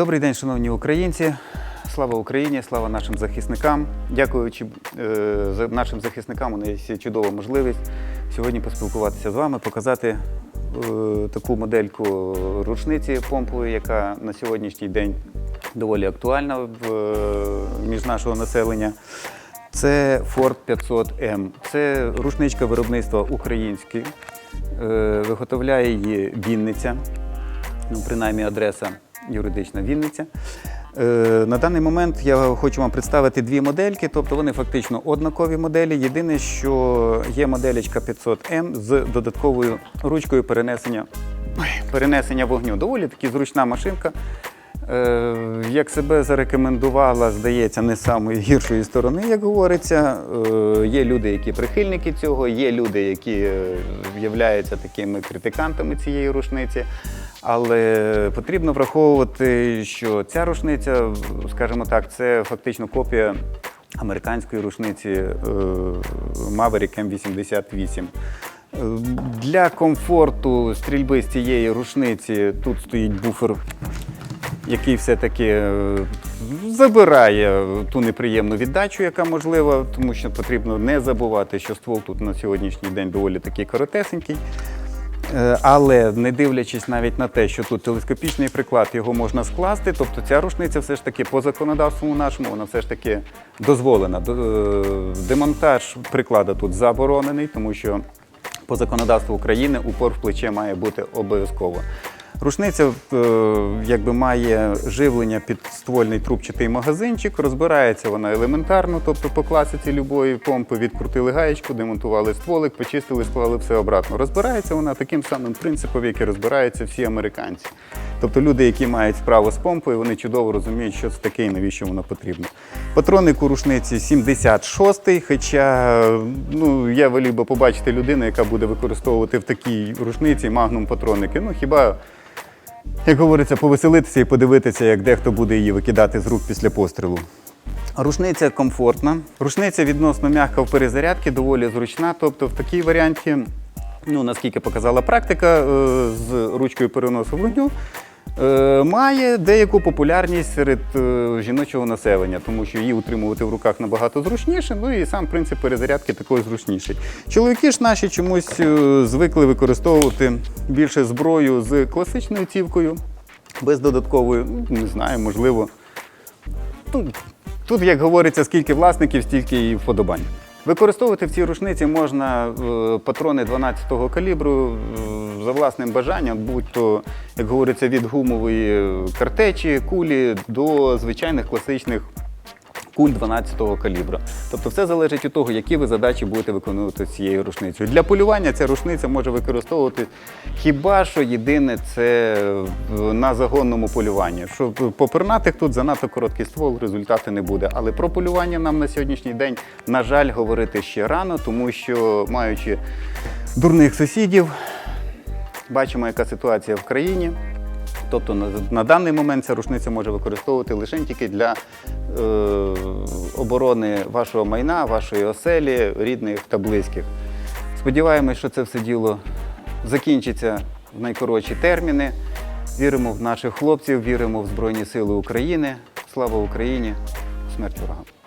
Добрий день, шановні українці. Слава Україні, слава нашим захисникам. Дякуючи е, нашим захисникам, у нас є чудова можливість сьогодні поспілкуватися з вами, показати е, таку модельку рушниці помпової, яка на сьогоднішній день доволі актуальна в, е, між нашого населення. Це Ford 500M. Це рушничка виробництва українське. Е, Виготовляє її Вінниця ну, принаймні адреса юридична Вінниця. Е, на даний момент я хочу вам представити дві модельки, тобто вони фактично однакові моделі. Єдине, що є моделечка 500М з додатковою ручкою перенесення, перенесення вогню. Доволі таки зручна машинка. Е, Як себе зарекомендувала, здається, не самої гіршої сторони, як говориться. Е, Є люди, які прихильники цього, є люди, які являються такими критикантами цієї рушниці. Але потрібно враховувати, що ця рушниця, скажімо так, це фактично копія американської рушниці е, Maverick M88. Е, Для комфорту стрільби з цієї рушниці тут стоїть буфер який все-таки е, забирає ту неприємну віддачу, яка можлива, тому що потрібно не забувати, що ствол тут на сьогоднішній день доволі такий коротесенький. Е, Але не дивлячись навіть на те, що тут телескопічний приклад, його можна скласти, тобто ця рушниця все ж таки по законодавству нашому, вона все ж таки дозволена. Е, Демонтаж приклада тут заборонений, тому що по законодавству України упор в плече має бути обов'язково. Рушниця е, якби має живлення під ствольний трубчатий магазинчик, розбирається вона елементарно, тобто по класиці любої помпи відкрутили гаєчку, демонтували стволик, почистили, склали все обратно. Розбирається вона таким самим принципом, який розбираються всі американці. Тобто люди, які мають справу з помпою, вони чудово розуміють, що це таке і навіщо воно потрібно. Патронник у рушниці 76-й, хоча ну, я волів би побачити людину, яка буде використовувати в такій рушниці магнум патронники. Ну хіба як говориться, повеселитися і подивитися, як дехто буде її викидати з рук після пострілу. Рушниця комфортна. Рушниця відносно м'яка в перезарядці, доволі зручна. Тобто в такій варіанті, ну наскільки показала практика, е, з ручкою переносу вогню. Е, Має деяку популярність серед е, жіночого населення, тому що її утримувати в руках набагато зручніше, ну і сам принцип перезарядки також зручніший. Чоловіки ж наші чомусь е, звикли використовувати більше зброю з класичною цівкою, без додаткової, ну, не знаю, можливо, тут, як говориться, скільки власників, стільки і вподобань. Використовувати в цій рушниці можна патрони 12-го калібру за власним бажанням, будь-то, як говориться, від гумової картечі, кулі до звичайних класичних куль 12-го калібра. Тобто все залежить від того, які ви задачі будете виконувати цією рушницею. Для полювання ця рушниця може використовувати хіба що єдине це на загонному полюванні. Що по пернатих тут занадто короткий ствол, результати не буде. Але про полювання нам на сьогоднішній день, на жаль, говорити ще рано, тому що маючи дурних сусідів, бачимо, яка ситуація в країні. Тобто на, на даний момент ця рушниця може використовувати лише тільки для е, оборони вашого майна, вашої оселі, рідних та близьких. Сподіваємось, що це все діло закінчиться в найкоротші терміни. Віримо в наших хлопців, віримо в Збройні Сили України. Слава Україні! Смерть ворогам!